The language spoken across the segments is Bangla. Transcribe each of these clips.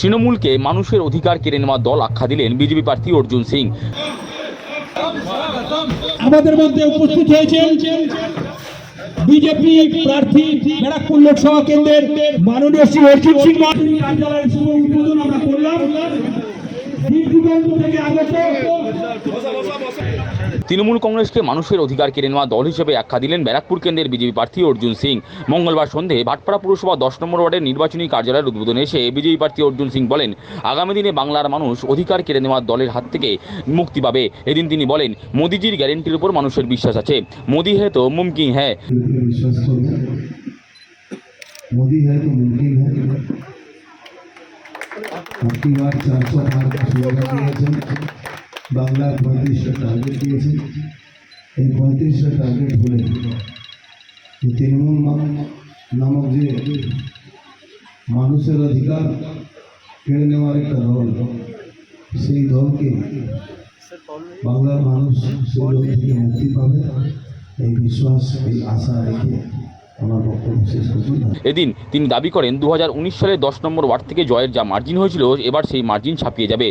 তৃণমূলকে মানুষের অধিকার কেড়ে নেওয়ার দল আখ্যা দিলেন বিজেপি প্রার্থী অর্জুন সিং। আমাদের মধ্যে উপস্থিত হয়েছেন বিজেপি প্রার্থী ব্যারাকপুর লোকসভা কেন্দ্রের মাননীয় শ্রী অর্জুন সিং কার্যালয়ের উদ্বোধন আমরা করলাম। থেকে আগত। তৃণমূল কংগ্রেসকে মানুষের অধিকার কেড়ে নেওয়া দল হিসেবে আখ্যা দিলেন ব্যারাকপুর কেন্দ্রের বিজেপি প্রার্থী অর্জুন সিং মঙ্গলবার সন্ধে ভাটপাড়া পুরসভা দশ নম্বর ওয়ার্ডের নির্বাচনী কার্যালয়ের উদ্বোধনে এসে বিজেপি প্রার্থী অর্জুন সিং বলেন আগামী দিনে বাংলার মানুষ অধিকার কেড়ে নেওয়ার দলের হাত থেকে মুক্তি পাবে এদিন তিনি বলেন মোদিজির গ্যারেন্টির উপর মানুষের বিশ্বাস আছে মোদি হ্যাঁ তো মুমকিন হ্যাঁ बिल्कुल विश्वास करो मोदी है तो मुमकिन है आपकी बार चार सौ पार का স্লোগান দিয়েছেন বাংলার পঁয়ত্রিশটা টার্গেট দিয়েছেন এই পঁয়ত্রিশটা টার্গেট হলে এই তৃণমূল নাম- নামক যে মানুষের অধিকার কেড়ে নেওয়ার একটা দল সেই দলকে বাংলার মানুষ সেই দল থেকে মুক্তি পাবে এই বিশ্বাস এই আশা রেখে এদিন তিনি দাবি করেন দু হাজার উনিশ সালে দশ নম্বর ওয়ার্ড থেকে জয়ের যা মার্জিন হয়েছিল, এবার সেই মার্জিন ছাপিয়ে যাবে।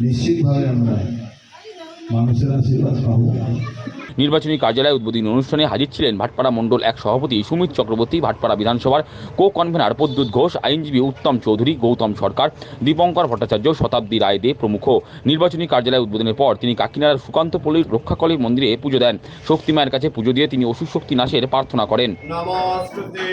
নিশ্চিতভাবে আমরা মানুষের আশীর্বাদ পাবো। নির্বাচনী কার্যালয়ে উদ্বোধনী অনুষ্ঠানে হাজির ছিলেন ভাটপাড়া মণ্ডল এক সভাপতি সুমিত চক্রবর্তী, ভাটপাড়া বিধানসভার কো কনভেনার প্রদ্যুৎ ঘোষ, আইনজীবী উত্তম চৌধুরী, গৌতম সরকার, দীপঙ্কর ভট্টাচার্য, শতাব্দী রায় দে প্রমুখ। নির্বাচনী কার্যালয় উদ্বোধনের পর তিনি কাকিনাড়ার সুকান্ত পল্লীর রক্ষাকলী মন্দিরে পুজো দেন। শক্তি মায়ের কাছে পুজো দিয়ে তিনি অসুখ শক্তি নাশের প্রার্থনা করেন। নমস্তুতে